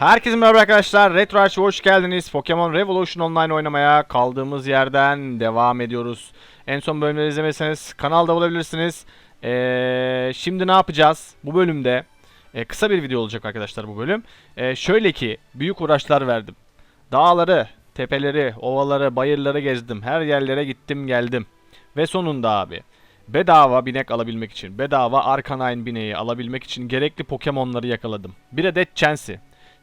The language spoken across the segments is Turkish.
Herkese merhaba arkadaşlar. Retro Archiv'e hoş geldiniz. Pokemon Revolution Online oynamaya kaldığımız yerden devam ediyoruz. En son bölümleri izlemeseniz kanalda bulabilirsiniz. Ee, şimdi ne yapacağız? Bu bölümde e, kısa bir video olacak arkadaşlar bu bölüm. Ee, şöyle ki büyük uğraşlar verdim. Dağları, tepeleri, ovaları, bayırları gezdim. Her yerlere gittim geldim. Ve sonunda abi bedava binek alabilmek için, bedava Arcanine bineği alabilmek için gerekli Pokemon'ları yakaladım. Bir adet Chansey.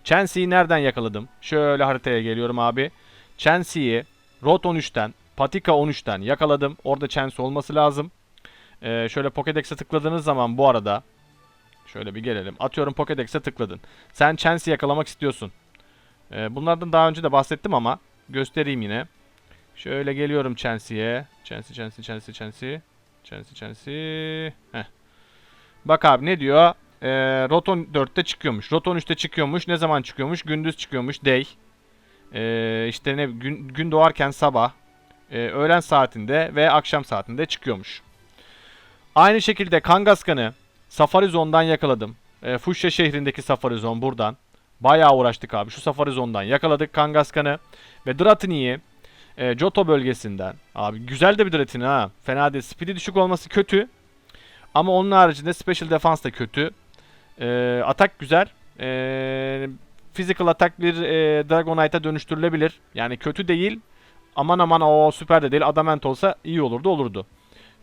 Chansey'i nereden yakaladım? Şöyle haritaya geliyorum abi. Chansey'i Rot 13'ten, Patika 13'ten yakaladım. Orada Chansey olması lazım. Ee, şöyle Pokédex'e tıkladığınız zaman bu arada şöyle bir gelelim. Atıyorum Pokédex'e tıkladın. Sen Chansey yakalamak istiyorsun. Ee, bunlardan daha önce de bahsettim ama göstereyim yine. Şöyle geliyorum Chansey'e. Chansey, Chansey, Chansey, Chansey. Chansey, Chansey. Heh. Bak abi ne diyor? Ee, Roton 4'te çıkıyormuş. Roton 3'te çıkıyormuş. Ne zaman çıkıyormuş? Gündüz çıkıyormuş. Day. Ee, işte ne gün, gün doğarken sabah. Ee, öğlen saatinde ve akşam saatinde çıkıyormuş. Aynı şekilde Kangaskhan'ı Safari Zone'dan yakaladım. Ee, Fuşya şehrindeki Safari Zone buradan. Bayağı uğraştık abi. Şu Safari Zone'dan yakaladık Kangaskhan'ı. Ve Dratini'yi e, Johto bölgesinden. Abi güzel de bir Dratini ha. Fena değil. Speed'i düşük olması kötü. Ama onun haricinde Special Defense da kötü. Ee, atak güzel. Ee, physical atak bir e, Dragonite'a dönüştürülebilir. Yani kötü değil. Aman aman o süper de değil. Adamant olsa iyi olurdu olurdu.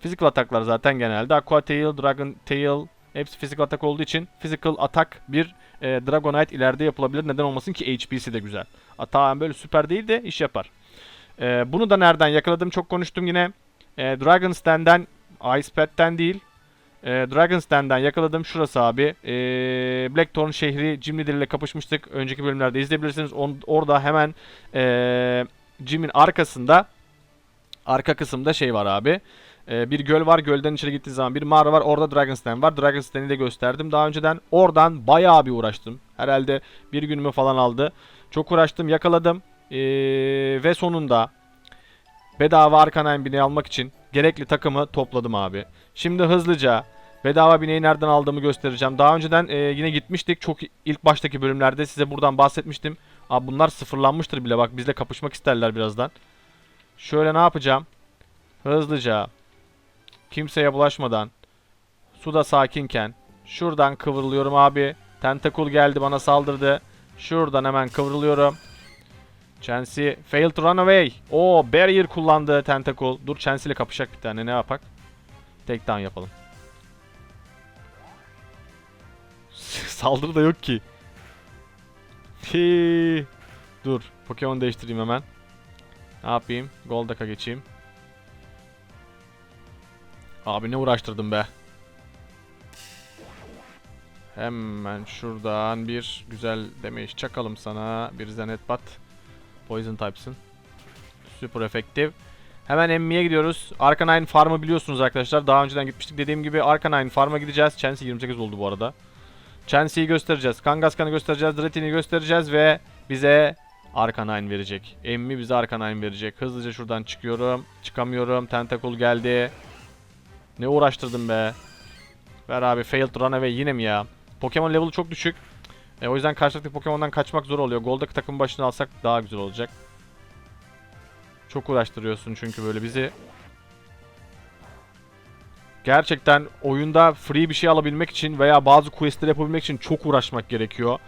Physical ataklar zaten genelde. Aqua Tail, Dragon Tail hepsi physical atak olduğu için physical atak bir e, Dragonite ileride yapılabilir. Neden olmasın ki HP'si de güzel. Atağın böyle süper değil de iş yapar. Ee, bunu da nereden yakaladım çok konuştum yine. E, Dragon's Den'den Ice Pet'ten değil. E, Dragon's Den'den yakaladım. Şurası abi. E, Blackthorn şehri Jim Leader ile kapışmıştık. Önceki bölümlerde izleyebilirsiniz. On, orada hemen e, Jim'in arkasında arka kısımda şey var abi. E, bir göl var. Gölden içeri gittiği zaman bir mağara var. Orada Dragon's Den var. Dragon's Den'i de gösterdim daha önceden. Oradan bayağı bir uğraştım. Herhalde bir günümü falan aldı. Çok uğraştım. Yakaladım. E, ve sonunda bedava Arcanine bineği almak için gerekli takımı topladım abi. Şimdi hızlıca bedava bineği nereden aldığımı göstereceğim. Daha önceden e, yine gitmiştik. Çok ilk baştaki bölümlerde size buradan bahsetmiştim. Abi bunlar sıfırlanmıştır bile bak bizle kapışmak isterler birazdan. Şöyle ne yapacağım? Hızlıca kimseye bulaşmadan suda sakinken şuradan kıvrılıyorum abi. Tentakul geldi bana saldırdı. Şuradan hemen kıvrılıyorum. Chansey failed to run away. Oo barrier kullandı Tentacle. Dur Chansey ile kapışacak bir tane ne yapak? Take down yapalım. Saldırı da yok ki. Hii. Dur. Pokemon değiştireyim hemen. Ne yapayım? Golduck'a geçeyim. Abi ne uğraştırdım be. Hemen şuradan bir güzel damage çakalım sana. Bir Zenet Bat. Poison type'sın. Super efektif. Hemen Emmy'ye gidiyoruz. Arcanine Farm'ı biliyorsunuz arkadaşlar. Daha önceden gitmiştik. Dediğim gibi Arcanine Farm'a gideceğiz. Chansey 28 oldu bu arada. Chansey'i göstereceğiz. Kangaskhan'ı göstereceğiz. Dratini'yi göstereceğiz ve bize Arcanine verecek. Emmi bize Arcanine verecek. Hızlıca şuradan çıkıyorum. Çıkamıyorum. Tentacle geldi. Ne uğraştırdım be. Ver abi failed runaway yine mi ya? Pokemon level'ı çok düşük. E, o yüzden karşılıklı Pokemon'dan kaçmak zor oluyor. Gold'daki takım başına alsak daha güzel olacak. Çok uğraştırıyorsun çünkü böyle bizi. Gerçekten oyunda free bir şey alabilmek için veya bazı questleri yapabilmek için çok uğraşmak gerekiyor.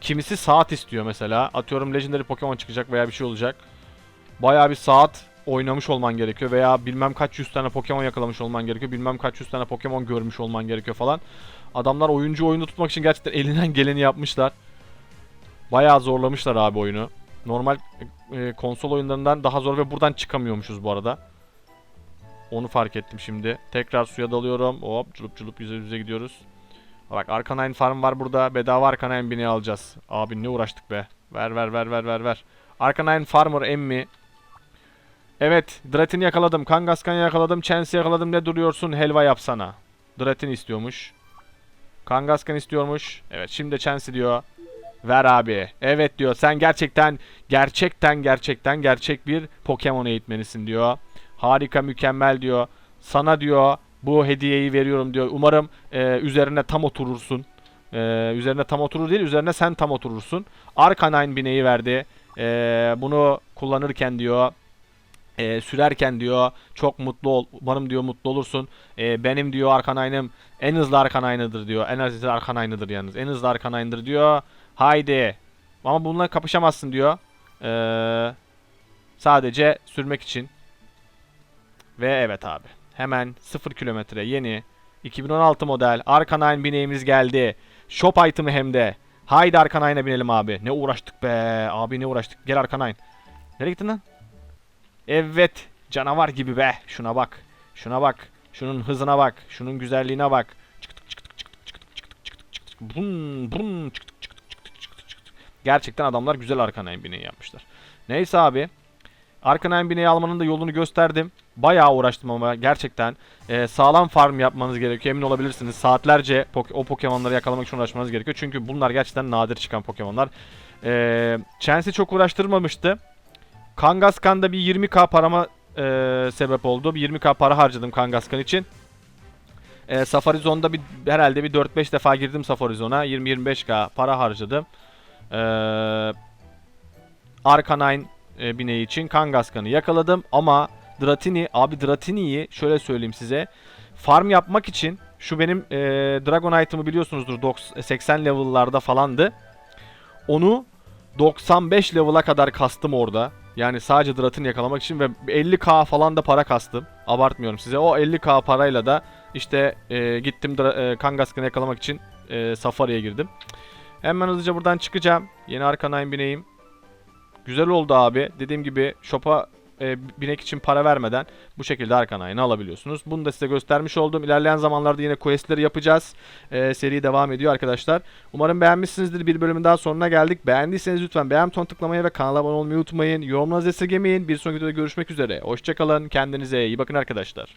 Kimisi saat istiyor mesela. Atıyorum Legendary Pokemon çıkacak veya bir şey olacak. Bayağı bir saat oynamış olman gerekiyor veya bilmem kaç yüz tane Pokemon yakalamış olman gerekiyor. Bilmem kaç yüz tane Pokemon görmüş olman gerekiyor falan. Adamlar oyuncu oyunu tutmak için gerçekten elinden geleni yapmışlar. Bayağı zorlamışlar abi oyunu. Normal e, konsol oyunlarından daha zor ve buradan çıkamıyormuşuz bu arada. Onu fark ettim şimdi. Tekrar suya dalıyorum. Hop cılıp cılıp yüze yüze gidiyoruz. Bak Arcanine Farm var burada. Bedava Arcanine bineği alacağız. Abi ne uğraştık be. Ver ver ver ver ver ver. Arcanine Farmer emmi. Evet. Dratini yakaladım. Kangaskhan'ı yakaladım. Chansey yakaladım. Ne duruyorsun? Helva yapsana. Dratini istiyormuş. Kangaskhan istiyormuş. Evet şimdi Chansey diyor. Ver abi. Evet diyor. Sen gerçekten gerçekten gerçekten gerçek bir Pokemon eğitmenisin diyor. Harika mükemmel diyor. Sana diyor bu hediyeyi veriyorum diyor. Umarım e, üzerine tam oturursun. Ee, üzerine tam oturur değil, üzerine sen tam oturursun. Arcanine bineği verdi. Ee, bunu kullanırken diyor, e, sürerken diyor çok mutlu ol. Umarım diyor mutlu olursun. Ee, benim diyor Arcanine'ım en hızlı Arcanine'ıdır diyor. En hızlı Arcanine'ıdır yalnız. En hızlı Arcanine'dır diyor. Haydi. Ama bununla kapışamazsın diyor. Ee, sadece sürmek için. Ve evet abi. Hemen 0 kilometre yeni 2016 model Arcanine bineğimiz geldi. Shop item'ı hem de. Haydi Arcanine'a binelim abi. Ne uğraştık be. Abi ne uğraştık. Gel Arcanine. Nereye gittin lan? Evet. Canavar gibi be. Şuna bak. Şuna bak. Şunun hızına bak. Şunun güzelliğine bak. Çıktık çıktık çıktık çıktık çıktık çıktık çıktık. Gerçekten adamlar güzel Arcanine bineği yapmışlar. Neyse abi. Arcanine bineği almanın da yolunu gösterdim. Bayağı uğraştım ama gerçekten e, sağlam farm yapmanız gerekiyor. Emin olabilirsiniz. Saatlerce pok- o Pokemon'ları yakalamak için uğraşmanız gerekiyor. Çünkü bunlar gerçekten nadir çıkan Pokemon'lar. E, Chansey çok uğraştırmamıştı. Kangaskhan'da bir 20k parama e, sebep oldu. Bir 20k para harcadım Kangaskhan için. E, Safari Zone'da bir herhalde bir 4-5 defa girdim Safari Zone'a. 20-25k para harcadım. E, Arcanine e, bineği için Kangaskhan'ı yakaladım ama Dratini abi Dratini'yi şöyle söyleyeyim size. Farm yapmak için şu benim e, Dragon item'ı biliyorsunuzdur 90 80 level'larda falandı. Onu 95 level'a kadar kastım orada. Yani sadece Dratini yakalamak için ve 50k falan da para kastım. Abartmıyorum size. O 50k parayla da işte e, gittim Dra- e, Kangaskhan'ı yakalamak için e, Safari'ye girdim. Hemen hızlıca buradan çıkacağım. Yeni Arcanine bineyim. Güzel oldu abi. Dediğim gibi shop'a e, binek için para vermeden bu şekilde Arcanine'ı alabiliyorsunuz. Bunu da size göstermiş oldum. İlerleyen zamanlarda yine questleri yapacağız. E, seri devam ediyor arkadaşlar. Umarım beğenmişsinizdir. Bir bölümün daha sonuna geldik. Beğendiyseniz lütfen beğen butonuna tıklamayı ve kanala abone olmayı unutmayın. Yorumlarınızı esirgemeyin. Bir sonraki videoda görüşmek üzere. Hoşçakalın. Kendinize iyi bakın arkadaşlar.